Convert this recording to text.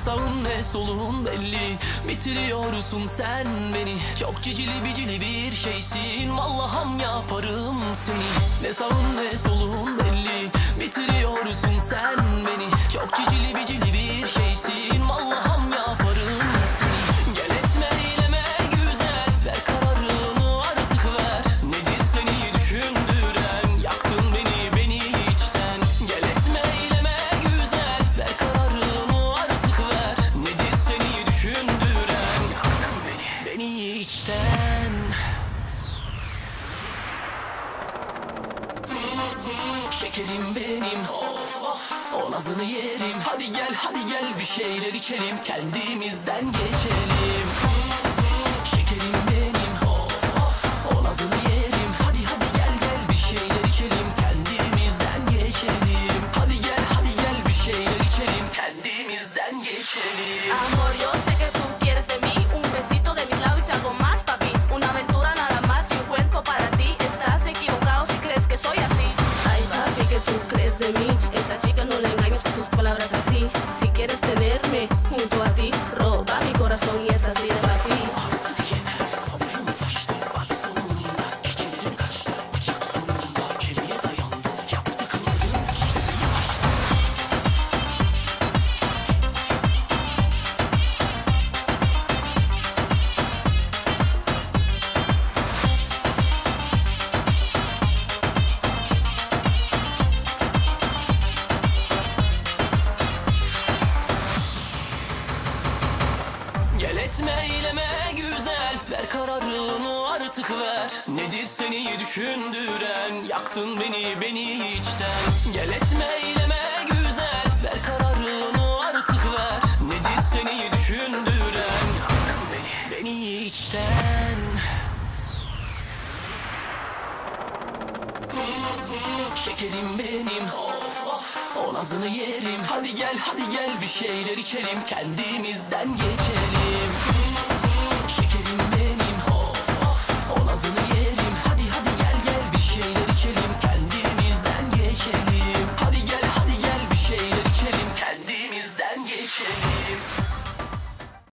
sağın ne solun belli. Bitiriyorsun sen beni. Çok cicili bicili bir şeysin. Vallaham yaparım seni. Ne sağın ne solun belli. Bitiriyorsun sen Şekerim benim of of. O nazını yerim. Hadi gel hadi gel bir şeyler içelim. Kendimizden geçelim. Şekerim benim of of. O nazını yerim. Hadi hadi gel gel bir şeyler içelim. Kendimizden geçelim. Hadi gel hadi gel bir şeyler içelim. Kendimizden geçelim. Amor, yo através de mim. Etme eyleme güzel. Ver kararını artık ver. Nedir seni düşündüren? Yaktın beni beni içten. Gel etme eyleme güzel. Ver kararını artık ver. Nedir seni düşündüren? Yaktın beni beni içten. Şekerim benim of O yerim. Hadi gel hadi gel bir şeyler içelim. Kendimizden geçelim